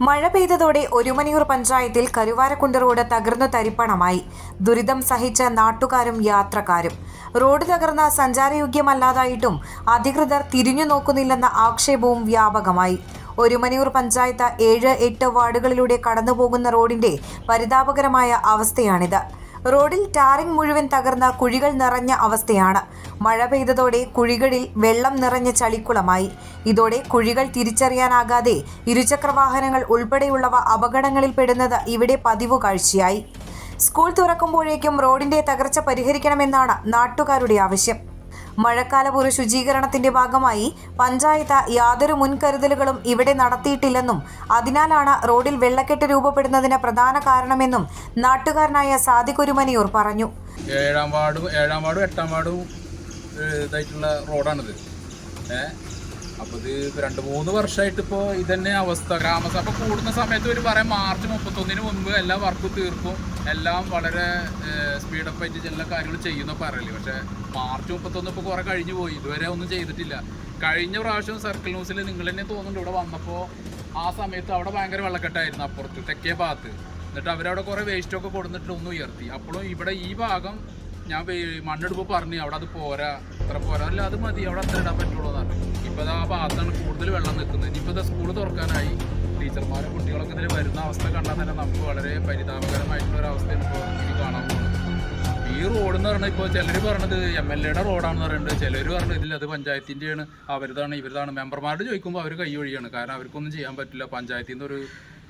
മഴ പെയ്തതോടെ ഒരുമനിയൂർ പഞ്ചായത്തിൽ കരുവാരക്കുണ്ട് റോഡ് തകർന്നു തരിപ്പണമായി. ദുരിതം സഹിച്ച നാട്ടുകാരും യാത്രക്കാരും. റോഡ് തകർന്ന സഞ്ചാരയോഗ്യമല്ലാതായിട്ടും അധികൃതർ തിരിഞ്ഞു നോക്കുന്നില്ലെന്ന ആക്ഷേപവും വ്യാപകമായി. ഒരുമനിയൂർ പഞ്ചായത്ത് ഏഴ് എട്ട് വാർഡുകളിലൂടെ കടന്നുപോകുന്ന റോഡിന്റെ പരിതാപകരമായ അവസ്ഥയാണിത്. റോഡിൽ ടാറിംഗ് മുഴുവൻ തകർന്ന കുഴികൾ നിറഞ്ഞ അവസ്ഥയാണ്. മഴ പെയ്തതോടെ കുഴികളിൽ വെള്ളം നിറഞ്ഞ ചളിക്കുളമായി. ഇതോടെ കുഴികൾ തിരിച്ചറിയാനാകാതെ ഇരുചക്രവാഹനങ്ങൾ ഉൾപ്പെടെയുള്ളവ അപകടങ്ങളിൽ പെടുന്നത് ഇവിടെ പതിവ് കാഴ്ചയായി. സ്കൂൾ തുറക്കുമ്പോഴേക്കും റോഡിന്റെ തകർച്ച പരിഹരിക്കണമെന്നാണ് നാട്ടുകാരുടെ ആവശ്യം. മഴക്കാലപൂർവ ശുചീകരണത്തിന്റെ ഭാഗമായി പഞ്ചായത്ത് യാതൊരു മുൻകരുതലുകളും ഇവിടെ നടത്തിയിട്ടില്ലെന്നും അതിനാലാണ് റോഡിൽ വെള്ളക്കെട്ട് രൂപപ്പെടുന്നതിന് പ്രധാന കാരണമെന്നും നാട്ടുകാരനായ സാദിക്കുരുമനിയൂർ പറഞ്ഞു. ഏഴാം വാർഡും ഏഴാം വാർഡും എട്ടാം വാർഡും ഇതായിട്ടുള്ള റോഡാണിത്. അപ്പോൾ ഇത് ഇപ്പൊ രണ്ട് മൂന്ന് വർഷമായിട്ട് ഇപ്പോൾ ഇതന്നെ അവസ്ഥ. ഗ്രാമസഭ കൂടുന്ന സമയത്ത് ഒരു പറയാം മാർച്ച് മുപ്പത്തൊന്നിന് മുൻപ് എല്ലാ വർക്കും തീർക്കും. എല്ലാം വളരെ സ്പീഡപ്പ് ആയിട്ട് എല്ലാ കാര്യങ്ങളും ചെയ്യുന്ന പറയൽ. പക്ഷേ മാർച്ച് മുപ്പത്തൊന്ന് ഇപ്പോൾ കുറേ കഴിഞ്ഞു പോയി. ഇതുവരെ ഒന്നും ചെയ്തിട്ടില്ല. കഴിഞ്ഞ പ്രാവശ്യം സർക്കിൾ ന്യൂസിൽ നിങ്ങൾ തന്നെ തോന്നുന്നുണ്ട് ഇവിടെ വന്നപ്പോൾ ആ സമയത്ത് അവിടെ ഭയങ്കര വെള്ളക്കെട്ടായിരുന്നു അപ്പുറത്ത് തെക്കേ ഭാഗത്ത്. എന്നിട്ട് അവരവിടെ കുറേ വേസ്റ്റൊക്കെ കൊടുത്തിട്ട് ഒന്ന് ഉയർത്തി. അപ്പോഴും ഇവിടെ ഈ ഭാഗം ഞാൻ മണ്ണെടുപ്പ് പറഞ്ഞു അവിടെ അത് പോരാ അത്ര പോരാ. അല്ല അത് മതി. അവിടെ അത്ര ഇടാൻ പറ്റുള്ളൂ എന്ന് പറഞ്ഞു ഇപ്പോൾ ആ ഭാഗത്താണ് കൂടുതൽ വെള്ളം നിൽക്കുന്നത്. ഇനിയിപ്പോൾ സ്കൂൾ തുറക്കാനായി. ടീച്ചർമാരും കുട്ടികളൊക്കെ ഇതിൽ വരുന്ന അവസ്ഥ കണ്ടാൽ തന്നെ നമുക്ക് വളരെ പരിതാപകരമായിട്ടുള്ള ഒരു അവസ്ഥയാണ് ഇപ്പോൾ ഇനി കാണാൻ പോകുന്നത്. ഈ റോഡ് എന്ന് പറഞ്ഞാൽ ഇപ്പോൾ ചിലർ പറഞ്ഞത് എം എൽ എയുടെ റോഡാണെന്ന് പറയുന്നത് ചിലർ പറഞ്ഞത് ഇതിൽ അത് പഞ്ചായത്തിന്റെയാണ് അവരുതാണ് ഇവരുതാണ്. മെമ്പർമാരോട് ചോദിക്കുമ്പോൾ അവർ കൈ ഒഴിയാണ്. കാരണം അവർക്കൊന്നും ചെയ്യാൻ പറ്റില്ല. പഞ്ചായത്തിൽ ഒരു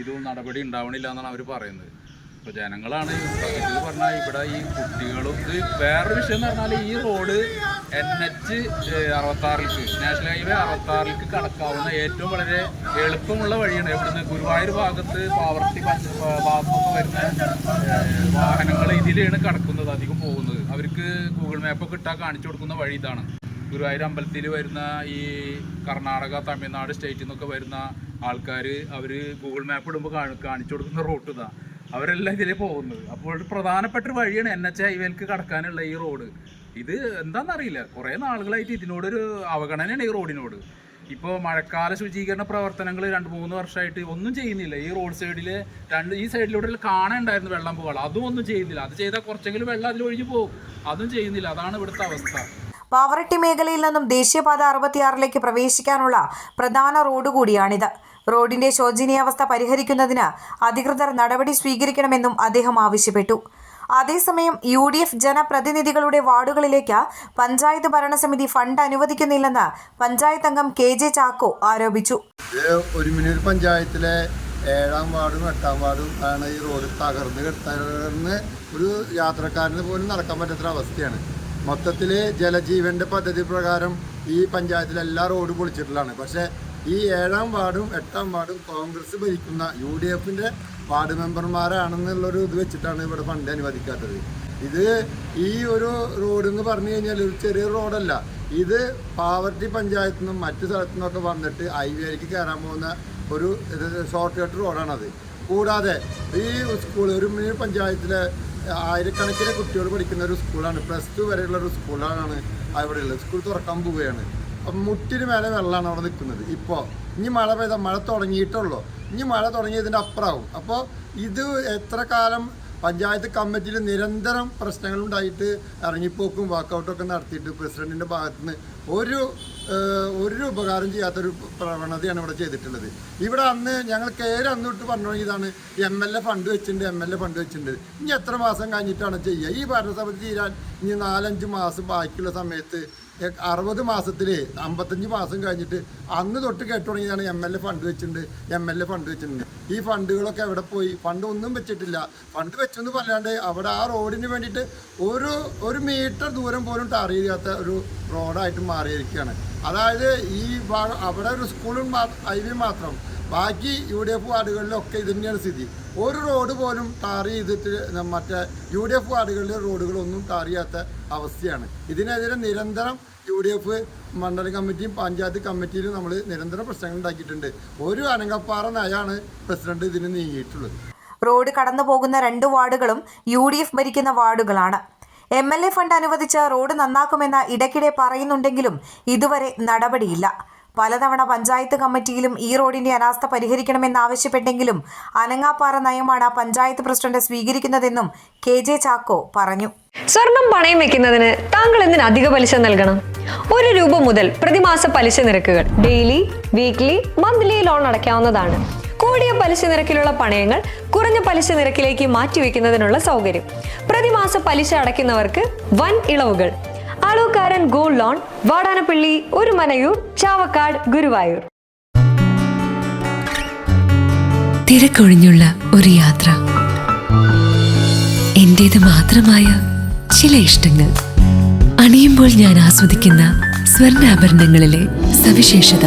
ഇതും നടപടി ഉണ്ടാവണില്ല എന്നാണ് അവർ പറയുന്നത്. ഇപ്പോൾ ജനങ്ങളാണ് ഇത് പറഞ്ഞാൽ ഇവിടെ ഈ കുട്ടികളും ഇത് വേറൊരു വിഷയം എന്ന് പറഞ്ഞാൽ ഈ റോഡ് എൻ എച്ച് അറുപത്താറിലേക്ക് നാഷണൽ ഹൈവേ അറുപത്താറിലേക്ക് കടക്കാവുന്ന ഏറ്റവും വളരെ എളുപ്പമുള്ള വഴിയാണ്. ഇവിടുന്ന് ഗുരുവായൂർ ഭാഗത്ത് പാവർട്ടി ഭാഗത്തൊക്കെ വരുന്ന വാഹനങ്ങൾ ഇതിലാണ് കടക്കുന്നത് അധികം പോകുന്നത്. അവർക്ക് ഗൂഗിൾ മാപ്പൊക്കെ ഇട്ടാൽ കാണിച്ചു കൊടുക്കുന്ന വഴി ഇതാണ്. ഗുരുവായൂർ അമ്പലത്തിൽ വരുന്ന ഈ കർണാടക തമിഴ്നാട് സ്റ്റേറ്റിൽ നിന്നൊക്കെ വരുന്ന ആൾക്കാർ അവർ ഗൂഗിൾ മാപ്പ് ഇടുമ്പോൾ കാണിച്ചു കൊടുക്കുന്ന റൂട്ട് ഇതാ. അവരെല്ലാം ഇതിലേ പോകുന്നത്. അപ്പോൾ പ്രധാനപ്പെട്ട ഒരു വഴിയാണ് എൻ എച്ച് ഹൈവേക്ക് കടക്കാനുള്ള ഈ റോഡ്. ഇത് എന്താണെന്നറിയില്ല കുറേ നാളുകളായിട്ട് ഇതിനോടൊരു അവഗണനയാണ് ഈ റോഡിനോട്. ഇപ്പോൾ മഴക്കാല ശുചീകരണ പ്രവർത്തനങ്ങൾ രണ്ട് മൂന്ന് വർഷമായിട്ട് ഒന്നും ചെയ്യുന്നില്ല. ഈ റോഡ് സൈഡിൽ രണ്ട് ഈ സൈഡിലൂടെ കാണാനുണ്ടായിരുന്നു വെള്ളം പോകാൻ അതും ഒന്നും ചെയ്യുന്നില്ല അത് ചെയ്താൽ കുറച്ചെങ്കിലും വെള്ളം അതിൽ ഒഴിഞ്ഞു പോകും. അതും ചെയ്യുന്നില്ല. അതാണ് ഇവിടുത്തെ അവസ്ഥ. പാവറട്ടി മേഖലയിൽ നിന്നും ദേശീയപാത അറുപത്തിയാറിലേക്ക് പ്രവേശിക്കാനുള്ള പ്രധാന റോഡ് കൂടിയാണിത്. റോഡിന്റെ ശോചനീയാവസ്ഥ പരിഹരിക്കുന്നതിന് അധികൃതർ നടപടി സ്വീകരിക്കണമെന്നും അദ്ദേഹം ആവശ്യപ്പെട്ടു. അതേസമയം യു ഡി എഫ് ജനപ്രതിനിധികളുടെ വാർഡുകളിലേക്ക് പഞ്ചായത്ത് ഭരണസമിതി ഫണ്ട് അനുവദിക്കുന്നില്ലെന്ന് പഞ്ചായത്ത് അംഗം കെ ജെ ചാക്കോ ആരോപിച്ചു. ഒരുമിനൂർ പഞ്ചായത്തിലെ ഏഴാം വാർഡും എട്ടാം വാർഡും ആണ് ഈ റോഡ് തകർന്ന് തകർന്ന് ഒരു യാത്രക്കാരന് പോലും നടക്കാൻ പറ്റാത്ത അവസ്ഥയാണ്. മൊത്തത്തിൽ ജലജീവന്റെ പദ്ധതി പ്രകാരം ഈ പഞ്ചായത്തിലെ എല്ലാ റോഡും പൊളിച്ചിട്ടുള്ളതാണ്. പക്ഷേ ഈ ഏഴാം വാർഡും എട്ടാം വാർഡും കോൺഗ്രസ് ഭരിക്കുന്ന യു ഡി എഫിന്റെ വാർഡ് മെമ്പർമാരാണെന്നുള്ളൊരു ഇത് വെച്ചിട്ടാണ് ഇവിടെ ഫണ്ട് അനുവദിക്കാത്തത്. ഇത് ഈ ഒരു റോഡ് എന്ന് പറഞ്ഞു കഴിഞ്ഞാൽ ഒരു ചെറിയ റോഡല്ല. ഇത് പാവർട്ടി പഞ്ചായത്തു നിന്നും മറ്റു സ്ഥലത്തു നിന്നൊക്കെ വന്നിട്ട് ഹൈവേയിലേക്ക് കയറാൻ പോകുന്ന ഒരു ഷോർട്ട് കട്ട് റോഡാണത്. കൂടാതെ ഈ സ്കൂൾ ഒരു പഞ്ചായത്തിലെ ആയിരക്കണക്കിന് കുട്ടികൾ പഠിക്കുന്ന ഒരു സ്കൂളാണ്. പ്ലസ് ടു വരെയുള്ള ഒരു സ്കൂളാണ് അവിടെ ഉള്ളത് സ്കൂൾ തുറക്കാൻ പോവുകയാണ്. മുട്ടിന് മേലെ വെള്ളമാണ് അവിടെ നിൽക്കുന്നത്. ഇപ്പോൾ ഇനി മഴ പെയ്ത മഴ തുടങ്ങിയിട്ടുള്ളൂ. ഇനി മഴ തുടങ്ങിയതിന്റെ അപ്പുറമാവും അപ്പോൾ ഇത് എത്ര കാലം പഞ്ചായത്ത് കമ്മിറ്റിയിൽ നിരന്തരം പ്രശ്നങ്ങളുണ്ടായിട്ട് ഇറങ്ങിപ്പോക്കും വാക്കൗട്ടൊക്കെ നടത്തിയിട്ട് പ്രസിഡന്റിന്റെ ഭാഗത്ത് നിന്ന് ഒരു ഒരു ഉപകാരം ചെയ്യാത്തൊരു പ്രവണതയാണ് ഇവിടെ ചെയ്തിട്ടുള്ളത്. ഇവിടെ അന്ന് ഞങ്ങൾ കയറി അന്ന് തൊട്ട് പറഞ്ഞു തുടങ്ങിയതാണ് എം എൽ എ ഫണ്ട് വെച്ചിട്ടുണ്ട് എം എൽ എ ഫണ്ട് വെച്ചിട്ടുണ്ട്. ഇനി എത്ര മാസം കഴിഞ്ഞിട്ടാണ് ചെയ്യുക? ഈ ഭരണസമിതി തീരാൻ ഇനി നാലഞ്ച് മാസം ബാക്കിയുള്ള സമയത്ത് അറുപത് മാസത്തിൽ അമ്പത്തഞ്ച് മാസം കഴിഞ്ഞിട്ട് അന്ന് തൊട്ട് കേട്ടു എം എൽ എ ഫണ്ട് വെച്ചിട്ടുണ്ട്. എം എൽ എ ഫണ്ട് വെച്ചിട്ടുണ്ട്. ഈ ഫണ്ടുകളൊക്കെ എവിടെ പോയി? ഫണ്ട് ഒന്നും വെച്ചിട്ടില്ല. ഫണ്ട് വെച്ചെന്ന് പറയാണ്ട് അവിടെ ആ റോഡിന് വേണ്ടിയിട്ട് ഒരു ഒരു മീറ്റർ ദൂരം പോലും ടാർ ഒരു റോഡായിട്ട് മാറിയിരിക്കുകയാണ്. അതായത് ഈ ഭാഗം അവിടെ ഒരു സ്കൂളും ഹൈവേ മാത്രം. ബാക്കി യു ഡി എഫ് വാർഡുകളിലൊക്കെ ഇത് തന്നെയാണ് സ്ഥിതി. ഒരു റോഡ് പോലും ടാർ ചെയ്തിട്ട് മറ്റേ യു ഡി എഫ് വാർഡുകളിലെ റോഡുകളൊന്നും ടാർ ചെയ്യാത്ത അവസ്ഥയാണ്. ഇതിനെതിരെ നിരന്തരം യു ഡി എഫ് മണ്ഡലം കമ്മിറ്റിയും പഞ്ചായത്ത് കമ്മിറ്റിയിലും നമ്മൾ നിരന്തരം പ്രശ്നങ്ങൾ ഉണ്ടാക്കിയിട്ടുണ്ട്. ഒരു അനങ്ങപ്പാറ നയാണ് പ്രസിഡന്റ് ഇതിന് നീങ്ങിയിട്ടുള്ളത്. റോഡ് കടന്നു പോകുന്ന രണ്ട് വാർഡുകളും യു ഡി എഫ് ഭരിക്കുന്ന വാർഡുകളാണ്. എം എൽ എ ഫണ്ട് അനുവദിച്ച് റോഡ് നന്നാക്കുമെന്ന് ഇടയ്ക്കിടെ പറയുന്നുണ്ടെങ്കിലും ഇതുവരെ നടപടിയില്ല. പലതവണ പഞ്ചായത്ത് കമ്മിറ്റിയിലും ഈ റോഡിന്റെ അനാസ്ഥ പരിഹരിക്കണമെന്നാവശ്യപ്പെട്ടെങ്കിലും അനങ്ങാപ്പാറ നയമാണ് പഞ്ചായത്ത് പ്രസിഡന്റ് സ്വീകരിക്കുന്നതെന്നും കെ ജെ ചാക്കോ പറഞ്ഞു. സ്വർണം പണയം വെക്കുന്നതിന് താങ്കൾ എന്തിന് അധിക പലിശ നൽകണം? ഒരു രൂപ മുതൽ പ്രതിമാസ പലിശ നിരക്കുകൾ ഡെയിലി വീക്ക്ലി മന്ത്ലി ലോൺ അടയ്ക്കാവുന്നതാണ്. കൂടിയ പലിശ നിരക്കിലുള്ള പണയങ്ങൾ കുറഞ്ഞ പലിശ നിരക്കിലേക്ക് മാറ്റിവെക്കുന്നതിനുള്ള സൗകര്യം. പ്രതിമാസ പലിശ അടയ്ക്കുന്നവർക്ക് വൻ ഇളവുകൾ. Alukkaran gold loan Vadanappally Orumanayur Chavakkad Guruvayur. തിരക്കൊഴിഞ്ഞുള്ള ഒരു യാത്ര. എന്റേത് മാത്രമായ ചില ഇഷ്ടങ്ങൾ. അണിയുമ്പോൾ ഞാൻ ആസ്വദിക്കുന്ന സ്വർണാഭരണങ്ങളിലെ സവിശേഷത.